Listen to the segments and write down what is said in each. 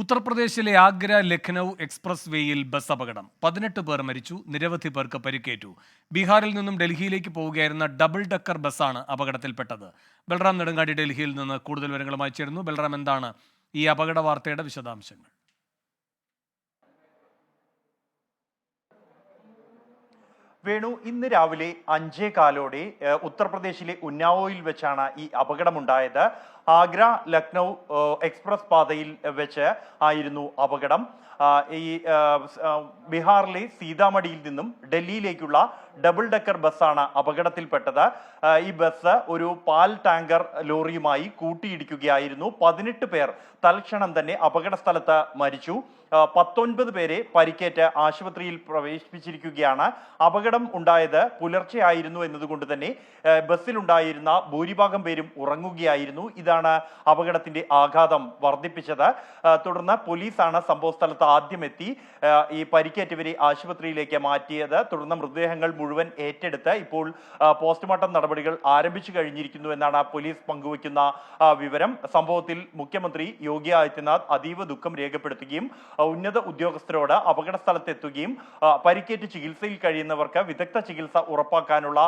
ഉത്തർപ്രദേശിലെ ആഗ്ര ലഖ്നൌ എക്സ്പ്രസ് വേയിൽ ബസ് അപകടം. പതിനെട്ട് പേർ മരിച്ചു നിരവധി പേർക്ക് പരിക്കേറ്റു. ബീഹാറിൽ നിന്നും ഡൽഹിയിലേക്ക് പോവുകയായിരുന്ന ഡബിൾ ഡക്കർ ബസ്സാണ് അപകടത്തിൽപ്പെട്ടത്. ബൽറാം നെടുങ്കാടി ഡൽഹിയിൽ നിന്ന് കൂടുതൽ വിവരങ്ങളുമായി ചേരുന്നു. ബൽറാം എന്താണ് ഈ അപകട വാർത്തയുടെ വിശദാംശങ്ങൾ? വേണു ഇന്ന് രാവിലെ അഞ്ചേ കാലോടെ ഉത്തർപ്രദേശിലെ ഉന്നാവോയിൽ വെച്ചാണ് ഈ അപകടമുണ്ടായത്. ആഗ്ര ലക്നൗ എക്സ്പ്രസ് പാതയിൽ വെച്ച് ആയിരുന്നു അപകടം. ഈ ബീഹാറിലെ സീതാമടിയിൽ നിന്നും ഡൽഹിയിലേക്കുള്ള ഡബിൾ ഡെക്കർ ബസ്സാണ് അപകടത്തിൽപ്പെട്ടത്. ഈ ബസ് ഒരു പാൽ ടാങ്കർ ലോറിയുമായി കൂട്ടിയിടിക്കുകയായിരുന്നു. പതിനെട്ട് പേർ തൽക്ഷണം തന്നെ അപകട സ്ഥലത്ത് മരിച്ചു പത്തൊൻപത് പേരെ പരിക്കേറ്റ് ആശുപത്രിയിൽ പ്രവേശിപ്പിച്ചിരിക്കുകയാണ്. അപകടം ഉണ്ടായത് പുലർച്ചെ ആയിരുന്നു എന്നതുകൊണ്ട് തന്നെ ബസ്സിലുണ്ടായിരുന്ന ഭൂരിഭാഗം പേരും ഉറങ്ങുകയായിരുന്നു. ഇതാണ് അപകടത്തിന്റെ ആഘാതം വർദ്ധിപ്പിച്ചത്. തുടർന്ന് പോലീസാണ് സംഭവ സ്ഥലത്ത് ആദ്യം എത്തി ഈ പരിക്കേറ്റവരെ ആശുപത്രിയിലേക്ക് മാറ്റിയത്. തുടർന്ന് മൃതദേഹങ്ങൾ മുഴുവൻ ഏറ്റെടുത്ത് ഇപ്പോൾ പോസ്റ്റ്മോർട്ടം നടപടികൾ ആരംഭിച്ചു കഴിഞ്ഞിരിക്കുന്നു എന്നാണ് പോലീസ് പങ്കുവയ്ക്കുന്ന വിവരം. സംഭവത്തിൽ മുഖ്യമന്ത്രി യോഗി ആദിത്യനാഥ് അതീവ ദുഃഖം രേഖപ്പെടുത്തുകയും ഉന്നത ഉദ്യോഗസ്ഥരോട് അപകട സ്ഥലത്തെത്തുകയും പരിക്കേറ്റ് ചികിത്സയിൽ കഴിയുന്നവർക്ക് വിദഗ്ധ ചികിത്സ ഉറപ്പാക്കാനുള്ള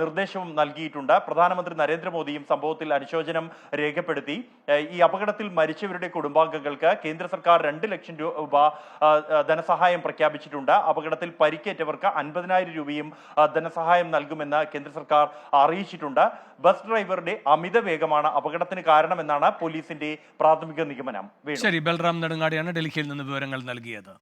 നിർദ്ദേശവും നൽകിയിട്ടുണ്ട്. പ്രധാനമന്ത്രി നരേന്ദ്രമോദിയും സംഭവത്തിൽ അനുശോചനം രേഖപ്പെടുത്തി. ഈ അപകടത്തിൽ മരിച്ചവരുടെ കുടുംബാംഗങ്ങൾക്ക് കേന്ദ്ര സർക്കാർ രണ്ട് ലക്ഷം രൂപ ധനസഹായം പ്രഖ്യാപിച്ചിട്ടുണ്ട്. അപകടത്തിൽ പരിക്കേറ്റവർക്ക് അൻപതിനായിരം രൂപയും ധനസഹായം നൽകുമെന്ന് കേന്ദ്ര സർക്കാർ അറിയിച്ചിട്ടുണ്ട്. ബസ് ഡ്രൈവറുടെ അമിത വേഗമാണ് അപകടത്തിന് കാരണമെന്നാണ് പോലീസിന്റെ പ്രാഥമിക നിഗമനം. ശരി ബൽറാം നെടുങ്ങാടിയാണ് ഡൽഹിയിൽ നിന്ന് വിവരങ്ങൾ നൽകിയത്.